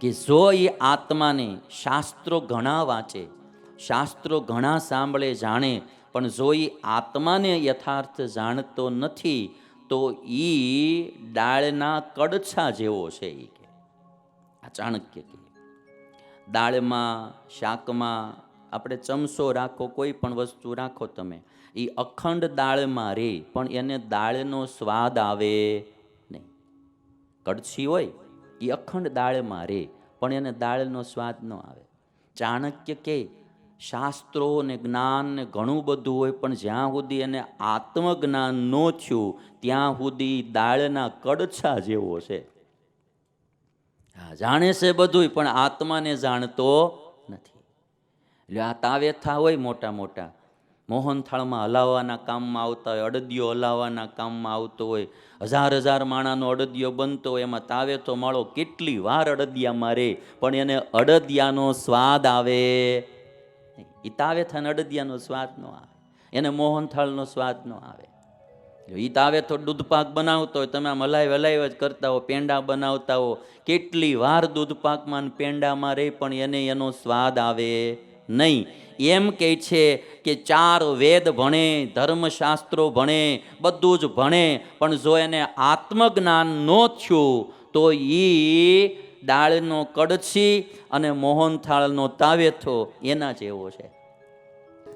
કે જો એ આત્માને શાસ્ત્રો ઘણા વાંચે, શાસ્ત્રો ઘણા સાંભળે, જાણે, પણ જો એ આત્માને યથાર્થ જાણતો નથી, તો એ ડાળના કડછા જેવો છે એ કે. આ ચાણક્ય કે. દાળમાં, શાકમાં આપણે ચમચો રાખો, કોઈ પણ વસ્તુ રાખો તમે એ અખંડ દાળમાં રહે પણ એને દાળનો સ્વાદ આવે નહીં. કડછી હોય એ અખંડ દાળમાં રહે પણ એને દાળનો સ્વાદ ન આવે. ચાણક્ય કે, શાસ્ત્રો ને જ્ઞાન ને ઘણું બધું હોય, પણ જ્યાં સુધી એને આત્મજ્ઞાન ન થયું, ત્યાં સુધી દાળના કડછા જેવો છે. હા, જાણે છે બધુંય, પણ આત્માને જાણતો નથી. એટલે આ તાવેથા હોય મોટા મોટા મોહનથાળમાં હલાવવાના કામમાં આવતા હોય અડદિયો હલાવવાના કામમાં આવતો હોય, હજાર હજાર માણાનો અડદિયો બનતો હોય, એમાં તાવેથો માળો કેટલી વાર અડદિયામાં રહે પણ એને અડદિયાનો સ્વાદ આવે. એ તાવેથાને અડદિયાનો સ્વાદ ન આવે, એને મોહનથાળનો સ્વાદ ન આવે. એ તાવે તો દૂધપાક બનાવતો હોય, તમે આમ હલાઈ હલાય જ કરતા હો, પેંડા બનાવતા હો, કેટલી વાર દૂધપાકમાં પેંડામાં રહે, પણ એને એનો સ્વાદ આવે નહીં. એમ કહે છે કે ચાર વેદ ભણે, ધર્મશાસ્ત્રો ભણે, બધું જ ભણે, પણ જો એને આત્મજ્ઞાન ન થયું, તો એ દાળનો કડછી અને મોહનથાળનો તાવેથો એના જેવો છે.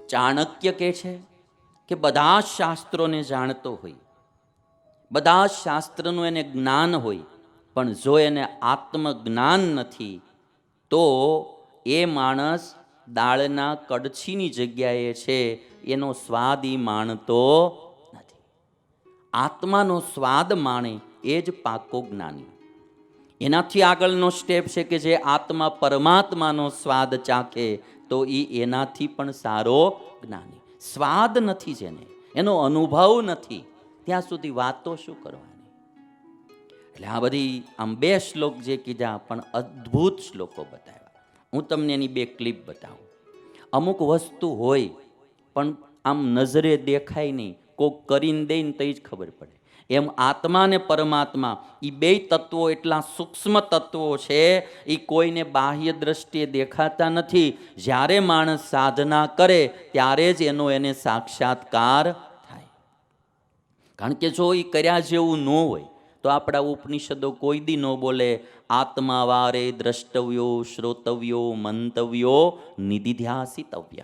ચાણક્ય કહે છે કે બધા જ શાસ્ત્રોને જાણતો હોય. બધા જ શાસ્ત્રનું એને જ્ઞાન હોય, પણ જો એને આત્મજ્ઞાન નથી, તો એ માણસ દાળના કડછીની જગ્યાએ છે, એનો સ્વાદ ઈ માણતો નથી. આત્માનો સ્વાદ માણે એ જ પાકો જ્ઞાની. એનાથી આગળનો સ્ટેપ છે કે જે આત્મા પરમાત્માનો સ્વાદ ચાખે, તો એ એનાથી પણ સારો જ્ઞાની. સ્વાદ નથી જેને, એનો અનુભવ નથી, ત્યાં સુધી વાતો શું કરવાની? એટલે આ બધી આમ બે શ્લોક જે કીધા પણ અદ્ભુત શ્લોકો બતાવ્યા. હું તમને એની બે ક્લિપ બતાવું. અમુક વસ્તુ હોય, પણ આમ નજરે દેખાય નહીં. કોક કરીને દે ને તો જ ખબર પડે. એમ આત્મા ને પરમાત્મા એ બે તત્વો એટલા સૂક્ષ્મ તત્વો છે એ કોઈને બાહ્ય દ્રષ્ટિએ દેખાતા નથી. જ્યારે માણસ સાધના કરે, ત્યારે જ એનો એને સાક્ષાત્કાર થાય. કારણ કે જો એ કર્યા જેવું ન હોય તો આપણા ઉપનિષદો કોઈ દી ન બોલે, આત્મા વારે દ્રષ્ટવ્યો, શ્રોતવ્યો, મંતવ્યો, નિધિધ્યાસિતવ્ય.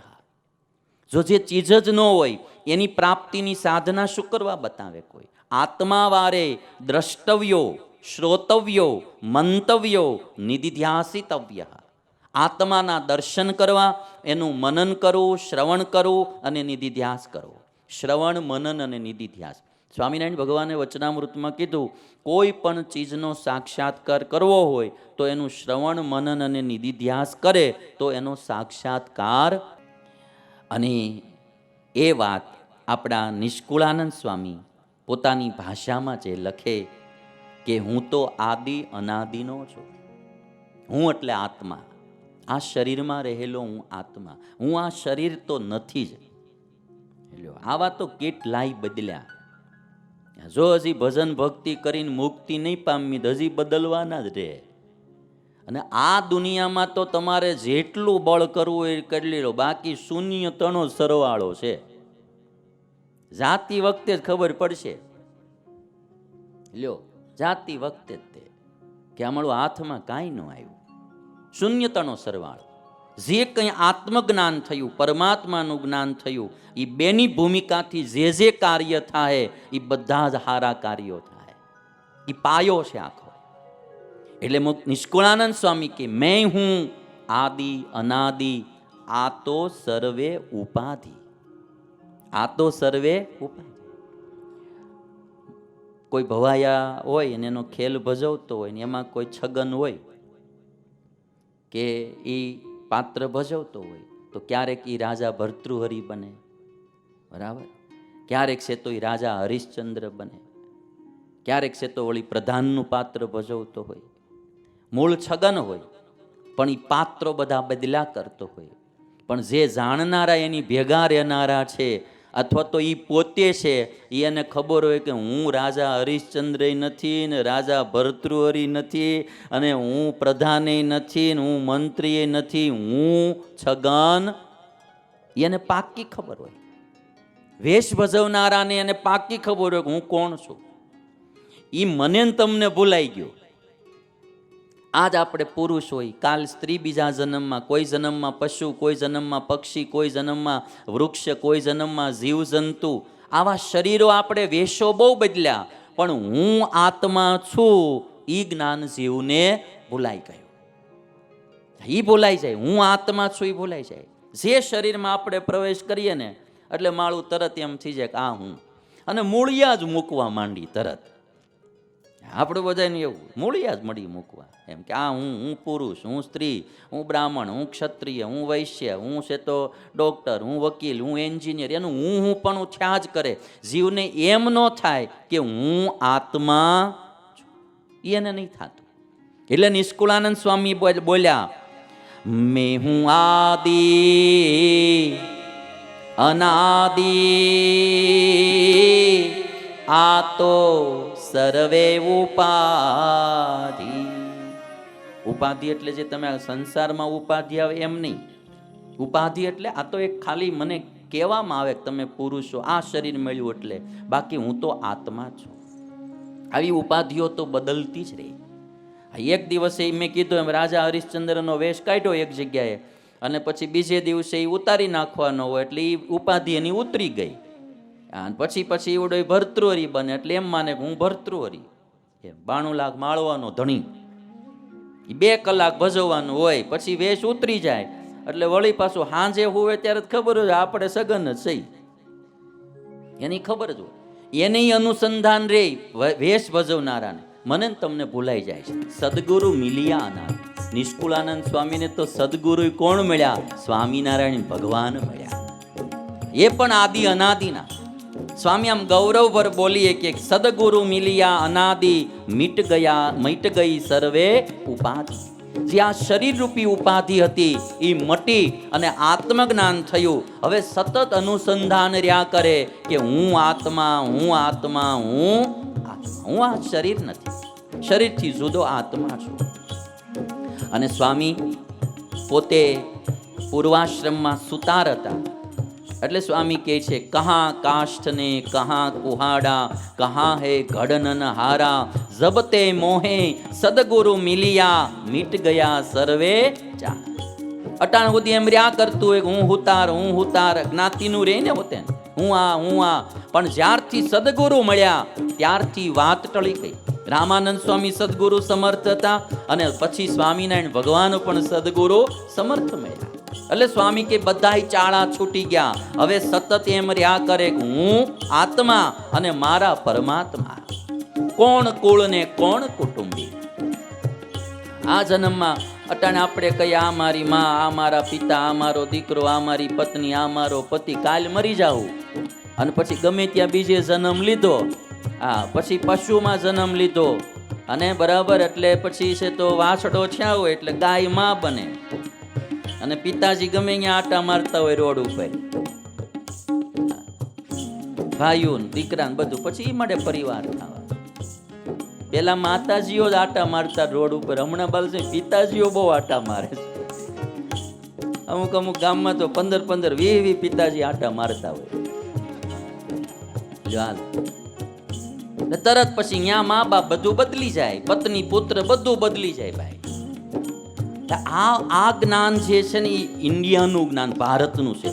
જો જે ચીજ જ ન હોય, એની પ્રાપ્તિની સાધના શું કરવા બતાવે કોઈ? આત્મા વારે દ્રષ્ટવ્યો, શ્રોતવ્યો, મંતવ્યો, નિધિધ્યાસિતવ્ય. આત્માના દર્શન કરવા, એનું મનન કરવું શ્રવણ કરવું અને નિધિધ્યાસ કરવો શ્રવણ, મનન અને નિધિધ્યાસ. સ્વામિનારાયણ ભગવાને વચનામૃતમાં કીધું, કોઈ પણ ચીજનો સાક્ષાત્કાર કરવો હોય, તો એનું શ્રવણ, મનન અને નિધિધ્યાસ કરે, તો એનો સાક્ષાત્કાર. અને એ વાત આપણા નિષ્કુળાનંદ સ્વામી પોતાની ભાષામાં જે લખે કે, હું તો આદિ અનાદિનો છું. હું એટલે આત્મા. આ શરીરમાં રહેલો હું આત્મા. હું આ શરીર તો નથી જ. આ આવા તો કેટલાય બદલ્યા. જો હજી ભજન ભક્તિ કરીને મુક્તિ નહીં પામી હજી બદલવાના જ રહે. અને આ દુનિયામાં તો તમારે જેટલું બળ કરવું એ કરી લો બાકી શૂન્ય તણો સરવાળો છે. જાતી વખતે જ ખબર પડશે. લ્યો, જાતી વખતે જ તે. કે અમારું હાથમાં કાંઈ ન આવ્યું. શૂન્ય તણો સરવાળો. જે કંઈ આત્મજ્ઞાન થયું, પરમાત્માનું જ્ઞાન થયું એ બેની ભૂમિકાથી જે જે કાર્ય થાય એ બધા જ સારા કાર્યો થાય. એ પાયો છે આખો. એટલે નિષ્કુળાનંદ સ્વામી કે, મેં હું આદિ, અનાદિ, આ તો સર્વે ઉપાધિ. આ તો સર્વે ઉપાધિ. કોઈ ભવાયા હોય અને એનો ખેલ ભજવતો હોય ને એમાં કોઈ છગન હોય કે એ પાત્ર ભજવતો હોય, તો ક્યારેક એ રાજા ભર્તૃહરિ બને. બરાબર? ક્યારેક છે તો એ રાજા હરિશ્ચંદ્ર બને. ક્યારેક છે તો વળી પ્રધાનનું પાત્ર ભજવતો હોય. મૂળ છગન હોય, પણ એ પાત્રો બધા બદલા કરતો હોય. પણ જે જાણનારા એની ભેગા રહેનારા છે અથવા તો એ પોતે છે એને ખબર હોય કે હું રાજા હરિશ્ચંદ્ર નથી ને રાજા ભરતૃહરી નથી અને હું પ્રધાને નથી ને હું મંત્રીએ નથી, હું છગન. એને પાકી ખબર હોય. વેશ ભજવનારાને એને પાકી ખબર હોય કે હું કોણ છું. એ મને તમને ભૂલાઈ ગયું. આજ આપણે પુરુષ હોય. કાલ સ્ત્રી બીજા જન્મમાં, કોઈ જન્મમાં પશુ, કોઈ જન્મમાં પક્ષી, કોઈ જન્મમાં વૃક્ષ, કોઈ જન્મમાં જીવજંતુ. આવા શરીરો આપણે વેશો બહુ બદલ્યા. પણ હું આત્મા છું. એ જ્ઞાન જીવને ભૂલાઈ ગયું. એ ભૂલાઈ જાય. હું આત્મા છું એ ભૂલાઈ જાય. જે શરીરમાં આપણે પ્રવેશ કરીએ ને, એટલે માળું તરત એમ થઈ જાય કે આ હું. અને મૂળિયા જ મૂકવા માંડી તરત. આપણે બધાને એવું. મૂળિયા જ મળી મૂકવા. એમ કે, આ હું હું પુરુષ, હું સ્ત્રી, હું બ્રાહ્મણ, હું ક્ષત્રિય, હું વૈશ્ય, હું છે તો ડૉક્ટર, હું વકીલ, હું એન્જિનિયર. એનું હું હું પણ થયા જ કરે. જીવને એમ ન થાય કે હું આત્મા છું. એને નહીં થતું. એટલે નિષ્કુળાનંદ સ્વામી બોલ્યા, મેં હું આદિ, અનાદિ આ તો સર્વે ઉપાધિ ઉપાધિ એટલે જે તમે સંસારમાં ઉપાધિ આવે એમ નહીં. ઉપાધિ એટલે આ તો એક ખાલી મને કહેવામાં આવે કે તમે પુરુષો, આ શરીર મળ્યું એટલે. બાકી હું તો આત્મા છું. આવી ઉપાધિઓ તો બદલતી જ રહી. એક દિવસે મેં કીધું એમ, રાજા હરિશ્ચંદ્રનો વેશ કાઢ્યો એક જગ્યાએ. અને પછી બીજે દિવસે એ ઉતારી નાખવાનો હોય એટલે એ ઉપાધિ એની ઉતરી ગઈ. અને પછી પછી એવડો ભર્તૃહરી બને, એટલે એમ માને કે હું ભર્તૃહરી. એ બાણું લાખ માળવાનો ધણી. એ બે કલાક ભજવવાનું હોય, પછી વેશ ઉતરી જાય. એટલે વળી પાછું હાંજે હોય ત્યારે જ ખબર હોય, આપણે સગન જ સહી એની ખબર જ હોય. એની અનુસંધાન રે વેશ ભજવનારાને. મને તમને ભૂલાઈ જાય છે. સદગુરુ મિલિયા અનાથ નિષ્કુળાનંદ સ્વામીને તો સદગુરુ કોણ મળ્યા? સ્વામિનારાયણ ભગવાન મળ્યા. એ પણ આદિ અનાદિના. સ્વામી, આમ ગૌરવભર બોલીએ કે સદગુરુ મિલિયા અનાદિ મીટ ગયા, મિટ ગઈ સર્વે ઉપાધિ. જે આ શરીર રૂપી ઉપાધિ હતી, એ મટી અને આત્મજ્ઞાન થયું. હવે સતત અનુસંધાન રહ્યા કરે કે હું આત્મા હું આત્મા, હું હું આ શરીર નથી. શરીરથી જુદો આત્મા છું. અને સ્વામી પોતે પૂર્વાશ્રમમાં સુતાર હતા. એટલે સ્વામી કહે છે, કહા કાષ્ઠને, કહા કુહાડા, કહા હે ઘડનન હારા જબતે મોહે, સદગુરુ મિલિયા, મીટ ગયા સર્વે ચા અટાણ સુધી એમ રહ્યા કરતું હોય હું હુતાર હું હુતાર, જ્ઞાતિનું રે ને હોતે હું આ હું આ. પણ જ્યારથી સદગુરુ મળ્યા, ત્યારથી વાત ટળી ગઈ. રામાનંદ સ્વામી સદગુરુ સમર્થ હતા અને પછી સ્વામિનારાયણ ભગવાન પણ સદગુરુ સમર્થ મળ્યા. એટલે સ્વામી કે બધાય ચાળા છૂટી ગયા. હવે સતત એમ રહ્યા કરે, હું આત્મા અને મારા પરમાત્મા. કોણ કુળ ને કોણ કુટુંબી? આ જન્મમાં અટાણે આપણે કહીએ, આ મારી માં, આ મારા પિતા, આ મારો દીકરો, આ મારી પત્ની, આ મારો પતિ, કાલ મરી જાવું અને પછી ગમે ત્યાં બીજે જન્મ લીધો હા પછી પશુમાં જન્મ લીધો. અને બરાબર, એટલે પછી છે તો વાછડો હોય, એટલે ગાયમાં બને. અને પિતાજી ગમે ત્યાં આટા મારતા હોય રોડ ઉપર. ભાઈઓ દીકરા બધું. પછી એ મળે પરિવાર થવા પેલા માતાજીઓ જ આટા મારતા રોડ ઉપર. હમણાં બાલ પિતાજીઓ બહુ આટા મારે છે. અમુક અમુક ગામમાં તો પંદર પંદર વી વી પિતાજી આટા મારતા હોય. તરત પછી ત્યાં મા બાપ બધું બદલી જાય. પત્ની પુત્ર બધું બદલી જાય ભાઈ. એટલે આ આ જ્ઞાન જે છે ને એ ઇન્ડિયાનું જ્ઞાન ભારતનું છે